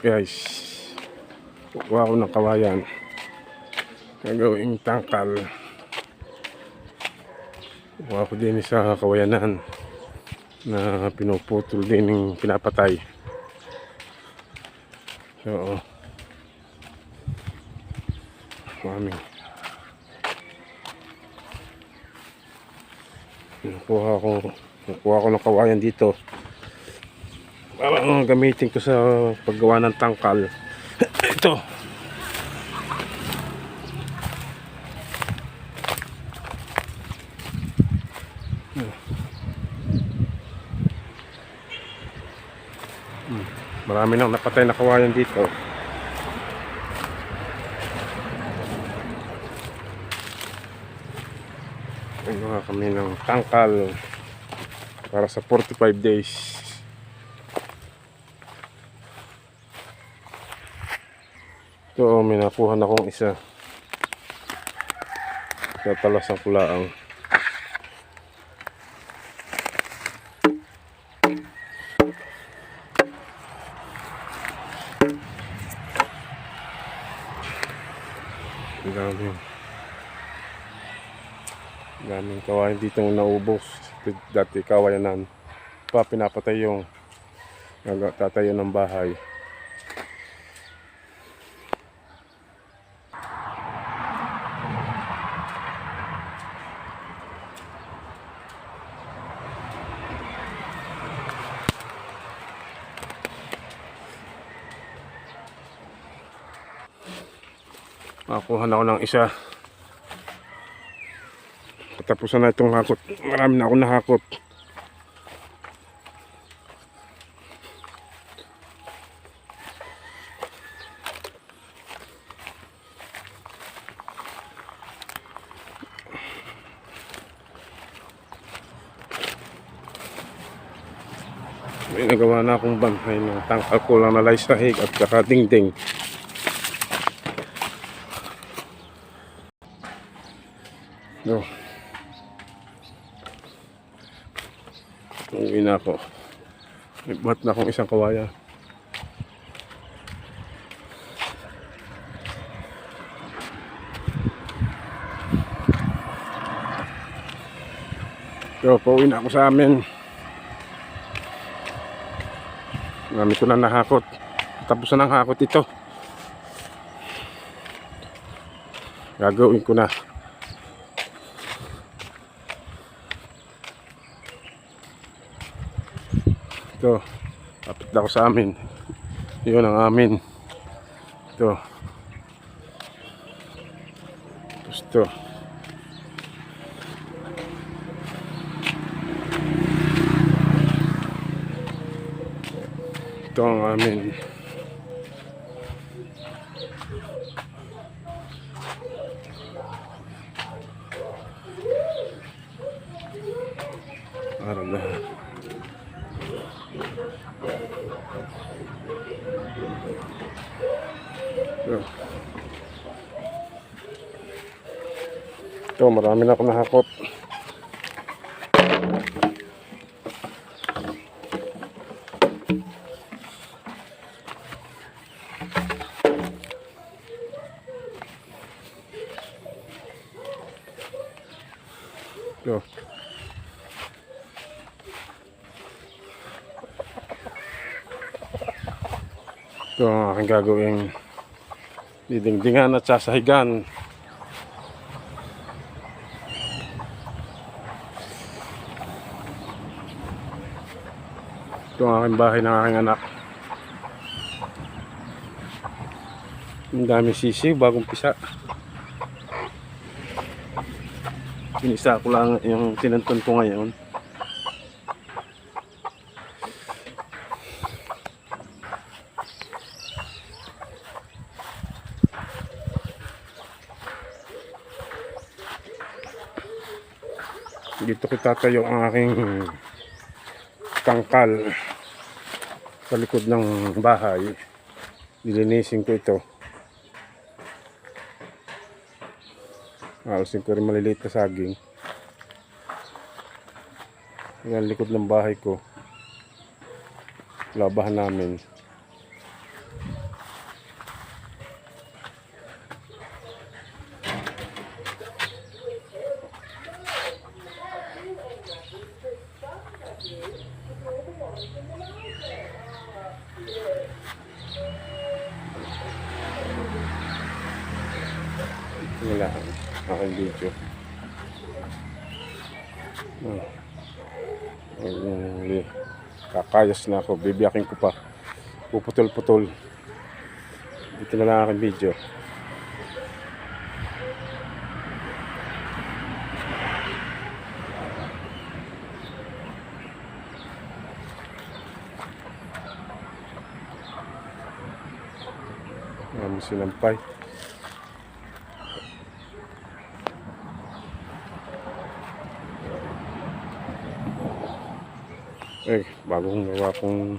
guys kukuha ko ng kawayan gagawing tangkal. Kukuha ko din sa kawayanan na pinuputol din ng pinapatay. So maraming kukuha ko kukuha ko ng kawayan dito uh, gamitin ko sa paggawa ng tangkal. Ito. Marami nang napatay na kawayan dito. Kuha kami ng tangkal para sa 45 days Ito, may nakuha na akong isa. Tatalas ang kulaang. Ang dami. Ang daming kawayan dito naubos. Dati kawayanan. Pa pinapatay yung nagtatayo ng bahay. Nakakuha na ako ng isa. Patapusan na itong hakot. Marami na ako nahakot. May nagawa na akong banhay ng tangkal ko lang na laysahig at saka dingding. No. Uwi na ako. May na akong isang kawaya. So, pauwi na ako sa amin. Marami ko na nahakot. Tapos na ng hakot ito. Gagawin ko na. Ito, kapit na ako sa amin. Yun ang amin. Ito. Tapos ito. Ito ang amin. Para na. Ito. Marami na ako nahakot. Ito. Ito ang aking gagawing didingdingan at sasahigan. Ito ang aking bahay ng aking anak. Ang dami sisi, bagong pisa. Pinisa ko lang yung tinanton ko ngayon. Dito ko tatayo ang aking tangkal sa likod ng bahay. Lilinisin ko ito. Alisin ko rin maliliit na saging. Yan likod ng bahay ko. Labahan namin. Aking video. Ah. Ay, kakayas na ako. Bibiyakin ko pa. Puputol-putol. Dito na lang aking video. Marami sinampay. Eh, bagong gawa kong